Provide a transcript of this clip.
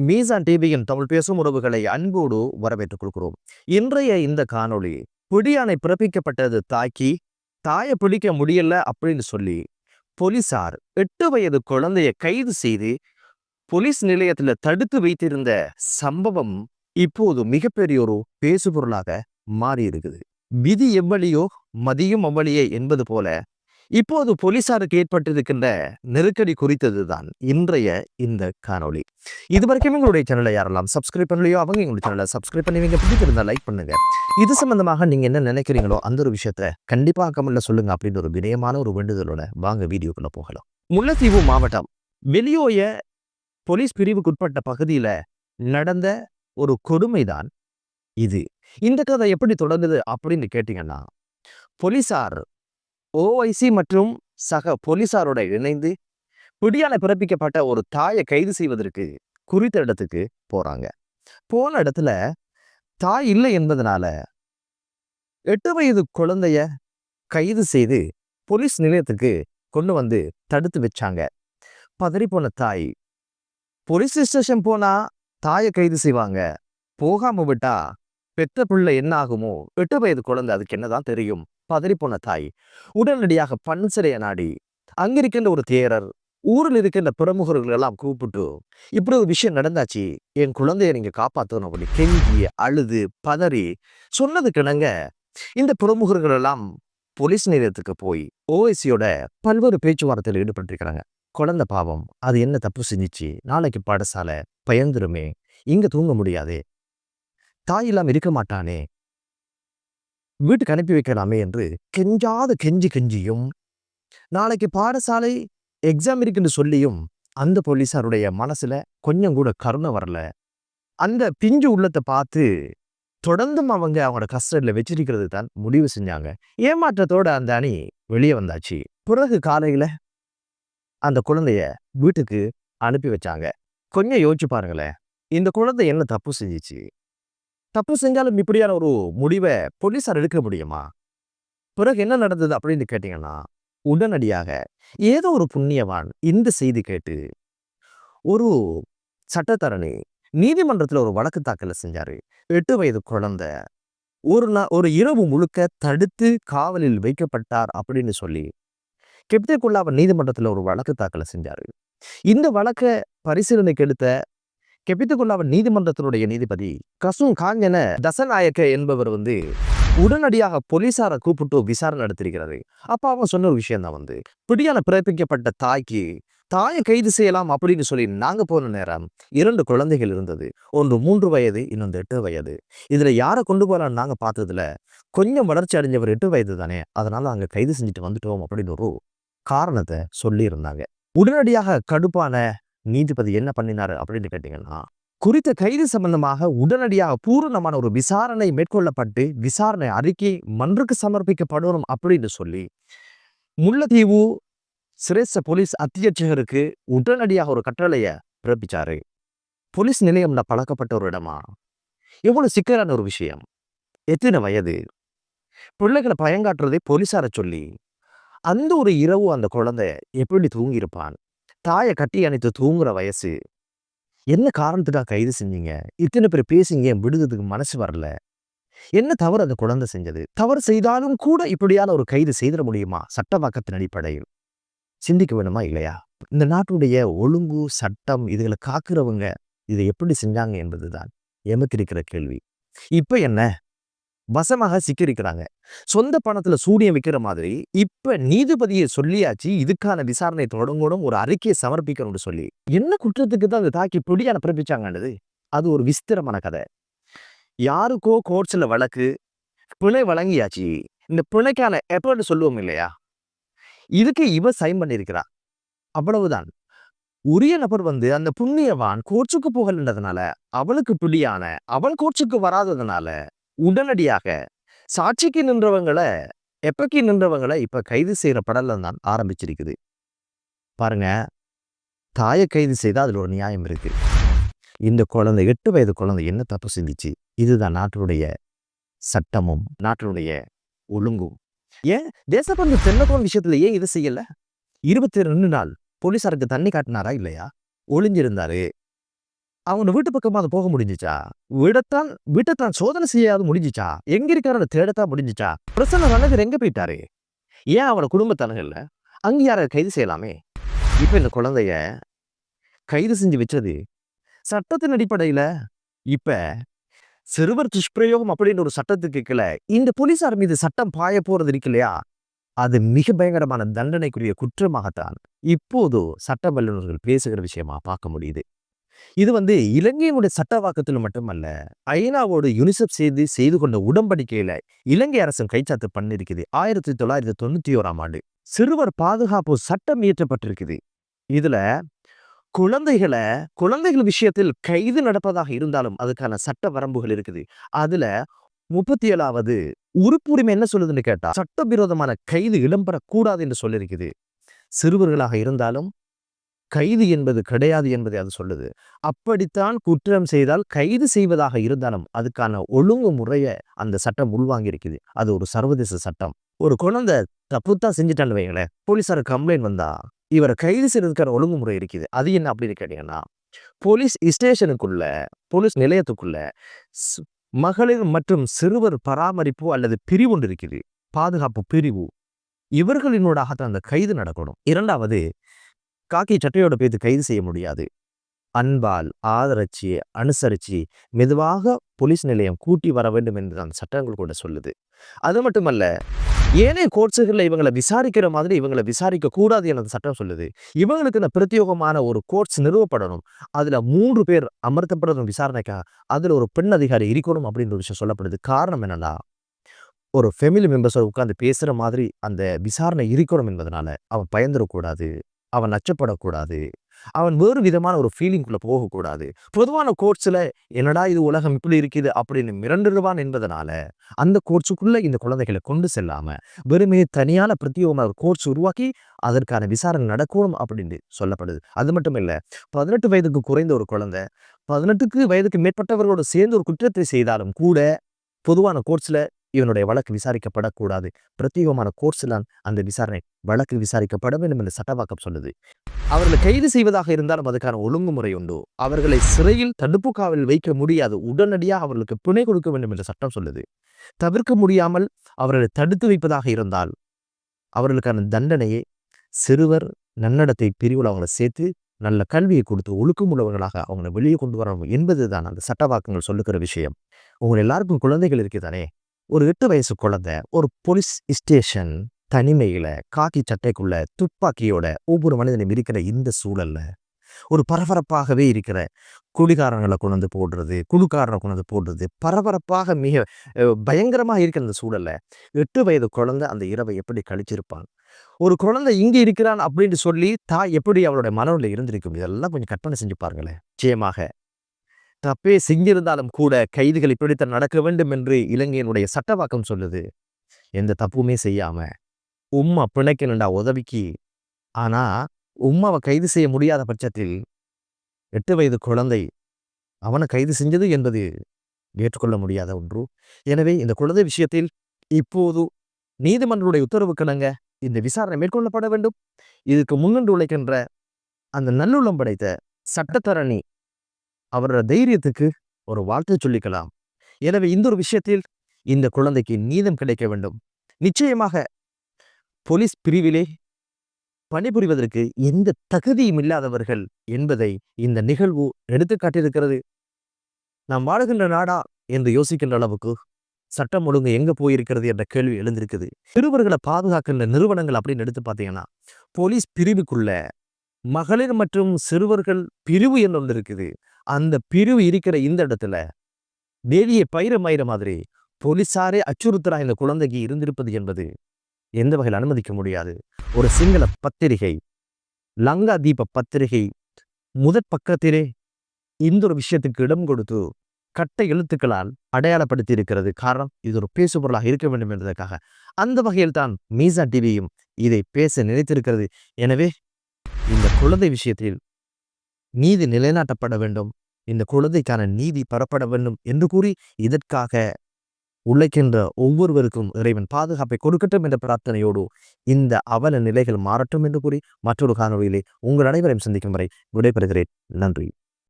மீசான் டிவியின் தமிழ் பேசும் உறவுகளை அன்போடு வரவேற்றுக் கொள்கிறோம். இன்றைய இந்த காணொளி பிடியானை பிறப்பிக்கப்பட்டது தாக்கி தாயை பிடிக்க முடியல அப்படின்னு சொல்லி போலீசார் எட்டு வயது குழந்தைய கைது செய்து போலீஸ் நிலையத்துல தடுத்து வைத்திருந்த சம்பவம் இப்போது மிகப்பெரிய ஒரு பேசுபொருளாக மாறி இருக்குது விதி எவ்வளியோ மதியும் அவ்வளியே என்பது போல இப்போது போலீசாருக்கு ஏற்பட்டிருக்கின்ற நெருக்கடி குறித்தது தான் இன்றைய இந்த காணொளி. இது வரைக்கும் எங்களுடைய சேனலை யாரெல்லாம் சப்ஸ்கிரைப் பண்ணலையோ அவங்க எங்களுடைய சேனலை சப்ஸ்கிரைப் பண்ணுவீங்க பிடிச்சிருந்தா லைக் பண்ணுங்க. இது சம்பந்தமாக நீங்க என்ன நினைக்கிறீங்களோ அந்த ஒரு விஷயத்த கண்டிப்பா கமெண்ட்ல சொல்லுங்க அப்படின்னு ஒரு வினயமான ஒரு வேண்டுதலோட வாங்க வீடியோக்குள்ள போகலாம். முல்லைத்தீவு மாவட்டம் வெளியோய போலீஸ் பிரிவுக்குட்பட்ட பகுதியில நடந்த ஒரு கொடுமைதான் இது. இந்த கதை எப்படி தொடங்குது அப்படின்னு கேட்டீங்கன்னா போலீசார் ஓஐசி மற்றும் சக போலீசாரோட இணைந்து பிடியால பிறப்பிக்கப்பட்ட ஒரு தாயை கைது செய்வதற்கு குறித்த இடத்துக்கு போறாங்க. போன இடத்துல தாய் இல்லை என்பதனால எட்டு வயது குழந்தைய கைது செய்து போலீஸ் நிலையத்துக்கு கொண்டு வந்து தடுத்து வச்சாங்க. பதறி போன தாய் போலீஸ் ஸ்டேஷன் போனா தாயை கைது செய்வாங்க. போகாம விட்டா பெத்த பிள்ளை என்ன ஆகுமோ? எட்டு வயது குழந்தை அதுக்கு என்னதான் தெரியும்? பதறிப்போன தாய். உடனடியாக பன்சிலைய நாடி அங்கிருக்கின்ற ஒரு தேரர் ஊரில் இருக்கின்ற பிரமுகர்கள் எல்லாம் கூப்பிட்டு இப்படி ஒரு விஷயம் நடந்தாச்சு. என் குழந்தைய நீங்க காப்பாற்றணும் அப்படி கெஞ்சி அழுது பதறி சொன்னது கிணங்க இந்த பிரமுகர்கள் எல்லாம் போலீஸ் நிலையத்துக்கு போய் ஓஎஸ்சியோட பல்வேறு பேச்சுவார்த்தையில் ஈடுபட்டிருக்கிறாங்க. குழந்தை பாவம் அது என்ன தப்பு செஞ்சுச்சு? நாளைக்கு பாடசாலை பயந்துருமே இங்க தூங்க முடியாதே. தாய் இல்லாம இருக்க மாட்டானே வீட்டுக்கு அனுப்பி வைக்கலாமே என்று கெஞ்சாத கெஞ்சி கெஞ்சியும் நாளைக்கு பாடசாலை எக்ஸாம் இருக்குன்னு சொல்லியும் அந்த போலீஸாருடைய மனசுல கொஞ்சம் கூட கருணை வரல. அந்த பிஞ்சு உள்ளத்தை பார்த்து தொடர்ந்தும் அவங்க அவங்களோட கஸ்டடியில் வச்சிருக்கிறது தான் முடிவு செஞ்சாங்க. ஏமாற்றத்தோட அந்த அணி வெளியே வந்தாச்சு. பிறகு காலையில அந்த குழந்தைய வீட்டுக்கு அனுப்பி வச்சாங்க. கொஞ்சம் யோசிச்சு பாருங்களேன் இந்த குழந்தை என்ன தப்பு செஞ்சிச்சு? தப்பு செஞ்சாலும் இப்படியான ஒரு முடிவை போலீஸார் எடுக்க முடியுமா? பிறகு என்ன நடந்தது அப்படின்னு கேட்டீங்கன்னா உடனடியாக ஏதோ ஒரு புண்ணியவான் இந்த செய்தி கேட்டு ஒரு சட்டத்தரணி நீதிமன்றத்தில் ஒரு வழக்கு தாக்கல செஞ்சாரு. எட்டு வயது குழந்தை. ஒரு நா ஒரு இரவு முழுக்க தடுத்து காவலில் வைக்கப்பட்டார் அப்படின்னு சொல்லி கெப்தேக்குள்ளாவ நீதிமன்றத்தில் ஒரு வழக்கு தாக்கல செஞ்சாரு. இந்த வழக்கை பரிசீலனைக்கு எடுத்த கெபித்துக்குள்ளாவ நீதிமன்றத்தினுடைய நீதிபதி கசும் காஞ்சன தசநாயக்க என்பவர் வந்து உடனடியாக போலீசாரை கூப்பிட்டு விசாரணை நடத்திருக்கிறது அப்ப அவன் சொன்ன ஒரு விஷயம் தான் வந்து பிடியான பிறப்பிக்கப்பட்ட தாய்க்கு தாயை கைது செய்யலாம் அப்படின்னு சொல்லி நாங்க போன நேரம் இரண்டு குழந்தைகள் இருந்தது. ஒன்று மூன்று வயது இன்னொன்று எட்டு வயது. இதுல யாரை கொண்டு போகலாம் நாங்க பார்த்ததுல கொஞ்சம் வளர்ச்சி அடைஞ்சவர் எட்டு வயது தானே அதனால அங்க கைது செஞ்சுட்டு வந்துட்டோம் அப்படின்னு ஒரு காரணத்தை சொல்லி இருந்தாங்க உடனடியாக கடுப்பான நீதிபதி என்ன பண்ணினாரு அப்படின்னு கேட்டீங்கன்னா குறித்த கைது சம்பந்தமாக உடனடியாக பூரணமான ஒரு விசாரணை மேற்கொள்ளப்பட்டு விசாரணை அறிக்கை மன்றுக்கு சமர்ப்பிக்கப்படணும் அப்படின்னு சொல்லி முல்லைத்தீவு சிரேஷ்ட போலீஸ் அத்தியட்சகருக்கு உடனடியாக ஒரு கட்டளையை பிறப்பிச்சாரு. போலீஸ் நிலையம்ல பழக்கப்பட்ட ஒரு இடமா? எவ்வளவு சிக்கலான ஒரு விஷயம். எத்தனை வயது? பிள்ளைகளை பயங்காட்டுறதை போலீஸார சொல்லி அந்த ஒரு இரவு அந்த குழந்தை எப்படி தூங்கியிருப்பான்? தாயை கட்டி அணைத்து தூங்குற வயசு. என்ன காரணத்துக்காக கைது செஞ்சீங்க? இத்தனை பேர் பேசிங்க என் விடுததுக்கு மனசு வரல? என்ன தவறு அந்த குழந்தை செஞ்சது? தவறு செய்தாலும் கூட இப்படியான ஒரு கைது செய்திட முடியுமா? சட்டவாக்கத்தின் அடிப்படையில். சிந்திக்க வேணுமா இல்லையா? இந்த நாட்டுடைய ஒழுங்கு சட்டம் இதுகளை காக்குறவங்க இதை எப்படி செஞ்சாங்க என்பதுதான். எமக்கு இருக்கிற கேள்வி. இப்ப என்ன? வசமாக சிக்கியிருக்கிறாங்க. சொந்த பணத்துல சூனியம் விற்கிற மாதிரி இப்ப நீதிபதியை சொல்லியாச்சு இதுக்கான விசாரணை தொடங்கணும் ஒரு அறிக்கையை சமர்ப்பிக்கணும்னு சொல்லி. என்ன குற்றத்துக்கு தான் அந்த தாக்கி பிடியான பிறப்பிச்சாங்கன்றது அது ஒரு விஸ்திரமான கதை. யாருக்கோ கோர்ட்ஸ்ல வழக்கு பிழை வழங்கியாச்சு. இந்த பிழைக்கான எப்பன்னு சொல்லுவோம் இல்லையா? இதுக்கு இவ சைன் பண்ணியிருக்கிறா. அவ்வளவுதான். உரிய நபர் வந்து அந்த புண்ணியவான் கோர்ட்ஸுக்கு போகலன்றதுனால அவளுக்கு பிடியான அவள் கோர்ட்ஸுக்கு வராததுனால உடனடியாக சாட்சிக்கு நின்றவங்களை எப்பக்கு நின்றவங்களை இப்ப கைது செய்யற படலம் தான் ஆரம்பிச்சிருக்குது. பாருங்க. தாயை கைது செய்தா அதுல ஒரு நியாயம் இருக்கு. இந்த குழந்தை எட்டு வயது குழந்தை என்ன தப்பு செஞ்சிச்சு? இதுதான் நாட்டினுடைய சட்டமும் நாட்டினுடைய ஒழுங்கும். ஏன்? தேசப்பந்து தென்னகோன் விஷயத்துல ஏன் இது செய்யல? இருபத்தி ரெண்டு நாள் போலீசாருக்கு தண்ணி காட்டினாரா இல்லையா? ஒளிஞ்சிருந்தாரு. அவங்க வீட்டு பக்கமாக அது போக முடிஞ்சுச்சா? விடத்தான் வீட்டைத்தான் சோதனை செய்யாது முடிஞ்சுச்சா? எங்க இருக்காரு? தேடத்தான் முடிஞ்சுச்சா? பிரசன்ன ரணகர் எங்க போயிட்டாரு? ஏன் அவன குடும்பத்தனங்கள்ல அங்க யாரை கைது செய்யலாமே? இப்ப இந்த குழந்தைய கைது செஞ்சு வச்சது சட்டத்தின் அடிப்படையில இப்ப சிறுவர் துஷ்பிரயோகம் அப்படின்னு ஒரு சட்டத்துக்கு கீழே இந்த போலீசார் மீது சட்டம் பாய போறது இருக்கு இல்லையா? அது மிக பயங்கரமான தண்டனைக்குரிய குற்றமாகத்தான் இப்போது சட்ட வல்லுநர்கள் பேசுகிற விஷயமா பார்க்க முடியுது. இது வந்து இலங்கையினுடைய சட்டவாக்கத்தில் மட்டுமல்ல ஐநாவோடு யுனிசெஃப் செய்து செய்து கொண்ட உடன்படிக்கையில இலங்கை அரசும் கைச்சாத்து பண்ணிருக்குது ஆயிரத்தி தொள்ளாயிரத்தி தொண்ணூத்தி ஓராம் ஆண்டு சிறுவர் பாதுகாப்பு சட்டம் இயற்றப்பட்டிருக்குது. இதுல குழந்தைகளை குழந்தைகள் விஷயத்தில் கைது நடப்பதாக இருந்தாலும் அதுக்கான சட்ட வரம்புகள் இருக்குது. அதுல முப்பத்தி ஏழாவது உறுப்புரிமை என்ன சொல்லுதுன்னு கேட்டா சட்டவிரோதமான கைது இடம்பெறக்கூடாது என்று சொல்லியிருக்குது. சிறுவர்களாக இருந்தாலும் கைது என்பது கிடையாது என்பதை அது சொல்லுது. அப்படித்தான் குற்றம் செய்தால் கைது செய்வதாக இருந்தாலும் அதுக்கான ஒழுங்கு முறையை அந்த சட்டம் உள்வாங்கி இருக்குது அது ஒரு சர்வதேச சட்டம். ஒரு குழந்தை தப்புத்தான் செஞ்சுட்டான்னு வைங்களேன் போலீஸார் கம்ப்ளைண்ட் வந்தா இவரை கைது செய்யறதுக்கான ஒழுங்குமுறை இருக்குது. அது என்ன அப்படின்னு கேட்டீங்கன்னா போலீஸ் ஸ்டேஷனுக்குள்ள போலீஸ் நிலையத்துக்குள்ள மகளிர் மற்றும் சிறுவர் பராமரிப்பு அல்லது பிரிவு ஒன்று இருக்குது. பாதுகாப்பு பிரிவு. இவர்களினோடாகத்தான் அந்த கைது நடக்கணும். இரண்டாவது காக்கி சட்டையோட பேத்து கைது செய்ய முடியாது. அன்பால் ஆதரிச்சு அனுசரிச்சு மெதுவாக போலீஸ் நிலையம் கூட்டி வர வேண்டும் என்று அந்த சட்டங்கள் கூட சொல்லுது. அது மட்டுமல்ல ஏனைய கோர்ட்ஸுகளில் இவங்களை விசாரிக்கிற மாதிரி இவங்களை விசாரிக்க கூடாது என அந்த சட்டம் சொல்லுது. இவங்களுக்கு இந்த பிரத்யேகமான ஒரு கோர்ட்ஸ் நிறுவப்படணும். அதுல மூன்று பேர் அமர்த்தப்படணும் விசாரணைக்காக அதுல ஒரு பெண் அதிகாரி இருக்கணும் அப்படின்ற ஒரு விஷயம் சொல்லப்படுது. காரணம் என்னன்னா ஒரு ஃபெமிலி மெம்பர்ஸோட உட்காந்து பேசுற மாதிரி அந்த விசாரணை இருக்கணும் என்பதனால அவன் பயந்துடக்கூடாது அவன் நச்சப்படக்கூடாது. அவன் வேறு விதமான ஒரு ஃபீலிங்குள்ள போகக்கூடாது. பொதுவான கோர்ட்ஸ்ல என்னடா இது உலகம் இப்படி இருக்குது அப்படின்னு மிரண்டுடுவான் என்பதனால அந்த கோர்ட்ஸுக்குள்ள இந்த குழந்தைகளை கொண்டு செல்லாம வெறுமே தனியான பிரத்யேகமான ஒரு உருவாக்கி அதற்கான விசாரணை நடக்கணும் அப்படின்னு சொல்லப்படுது. அது மட்டும் இல்ல பதினெட்டு வயதுக்கு குறைந்த ஒரு குழந்தை பதினெட்டுக்கு வயதுக்கு மேற்பட்டவர்களோடு சேர்ந்து ஒரு குற்றத்தை செய்தாலும் கூட பொதுவான கோர்ட்ஸ்ல இவனுடைய வழக்கு விசாரிக்கப்படக்கூடாது. பிரத்யேகமான கோர்ஸ்லான் அந்த விசாரணை வழக்கு விசாரிக்கப்பட வேண்டும் என்று சட்டவாக்கம் சொல்லுது. அவர்களை கைது செய்வதாக இருந்தாலும் அதுக்கான ஒழுங்குமுறை உண்டு. அவர்களை சிறையில் தடுப்பு காவலில் வைக்க முடியாது. உடனடியாக அவர்களுக்கு பிணை கொடுக்க வேண்டும் என்று சட்டம் சொல்லுது. தவிர்க்க முடியாமல் அவர்களை தடுத்து வைப்பதாக இருந்தால் அவர்களுக்கான தண்டனையை சிறுவர் நன்னடத்தை பிரிவில் அவங்களை சேர்த்து நல்ல கல்வியை கொடுத்து ஒழுக்கமுள்ளவர்களாக அவங்களை வெளியே கொண்டு வரணும் என்பதுதான் அந்த சட்டவாக்கங்கள் சொல்லுகிற விஷயம். உங்கள் எல்லாருக்கும் குழந்தைகள் இருக்குதானே? ஒரு எட்டு வயசு குழந்தை ஒரு போலீஸ் ஸ்டேஷன் தனிமையில காக்கி சட்டைக்குள்ள துப்பாக்கியோட ஒவ்வொரு மனிதனும் இருக்கிற இந்த சூழல்ல ஒரு பரபரப்பாகவே இருக்கிற குடிகாரங்களை கொண்டு வந்து போடுறது குழுக்காரனை கொண்டு வந்து போடுறது பரபரப்பாக மிக பயங்கரமாக பயங்கரமா இருக்கிற அந்த சூழல்ல எட்டு வயது குழந்தை அந்த இரவை எப்படி கழிச்சிருப்பான்? ஒரு குழந்தை இங்க இருக்கிறான் அப்படின்னு சொல்லி தாய் எப்படி அவளுடைய மனநிலை இருந்திருக்கும்? இதெல்லாம் கொஞ்சம் கற்பனை செஞ்சு பாருங்களேன். நிச்சயமாக தப்பே செஞ்சிருந்தாலும் கூட கைதுகள் இப்படித்தான் நடக்க வேண்டும் என்று இலங்கையினுடைய சட்டவாக்கம் சொல்லுது. எந்த தப்புமே செய்யாம உம்மா பிணைக்கணுண்டா உதவிக்கு. ஆனா உம்மாவை கைது செய்ய முடியாத பட்சத்தில் எட்டு வயது குழந்தை அவனை கைது செஞ்சது என்பது ஏற்றுக்கொள்ள முடியாத ஒன்று. எனவே இந்த குழந்தை விஷயத்தில் இப்போது நீதிமன்றங்களுடைய உத்தரவுக்கிணங்க இந்த விசாரணை மேற்கொள்ளப்பட வேண்டும். இதுக்கு முன்னின்று உழைக்கின்ற அந்த நல்லுள்ளம் படைத்த சட்டத்தரணி அவரோட தைரியத்துக்கு ஒரு வாழ்த்து சொல்லிக்கலாம். எனவே இந்த ஒரு விஷயத்தில் இந்த குழந்தைக்கு நீதம் கிடைக்க வேண்டும். நிச்சயமாக போலீஸ் பிரிவிலே பணிபுரிவதற்கு எந்த தகுதியும் இல்லாதவர்கள் என்பதை இந்த நிகழ்வு எடுத்துக்காட்டியிருக்கிறது நாம் வாழுகின்ற நாடா என்று யோசிக்கின்ற அளவுக்கு சட்டம் ஒழுங்கு எங்க போயிருக்கிறது என்ற கேள்வி எழுந்திருக்குது. சிறுவர்களை பாதுகாக்கின்ற நிறுவனங்கள் அப்படின்னு எடுத்து பார்த்தீங்கன்னா போலீஸ் பிரிவுக்குள்ள மகளிர் மற்றும் சிறுவர்கள் பிரிவு என்று ஒன்று இருக்குது. அந்த பிரிவு இருக்கிற இந்த இடத்துல வேலியை பயிர மயிர மாதிரி போலீசாரே அச்சுறுத்தலா இந்த குழந்தைக்கு இருந்திருப்பது என்பது எந்த வகையில் அனுமதிக்க முடியாது. ஒரு சிங்கள பத்திரிகை லங்கா தீப பத்திரிகை முதற் பக்கத்திலே இந்த ஒரு விஷயத்துக்கு இடம் கொடுத்து கட்ட எழுத்துக்களால் அடையாளப்படுத்தி இருக்கிறது காரணம் இது ஒரு பேசுபொருளாக இருக்க வேண்டும் என்பதற்காக. அந்த வகையில் தான் மீசா டிவியும் இதை பேச நினைத்திருக்கிறது. எனவே இந்த குழந்தை விஷயத்தில் நீதி நிலைநாட்டப்பட வேண்டும். இந்த குழந்தைக்கான நீதி பெறப்பட வேண்டும் என்று கூறி இதற்காக உழைக்கின்ற ஒவ்வொருவருக்கும் இறைவன் பாதுகாப்பை கொடுக்கட்டும் என்ற பிரார்த்தனையோடு இந்த அவல நிலைகள் மாறட்டும் என்று கூறி மற்றொரு காணொலியிலே உங்கள் அனைவரையும் சந்திக்கும் வரை விடைபெறுகிறேன். நன்றி.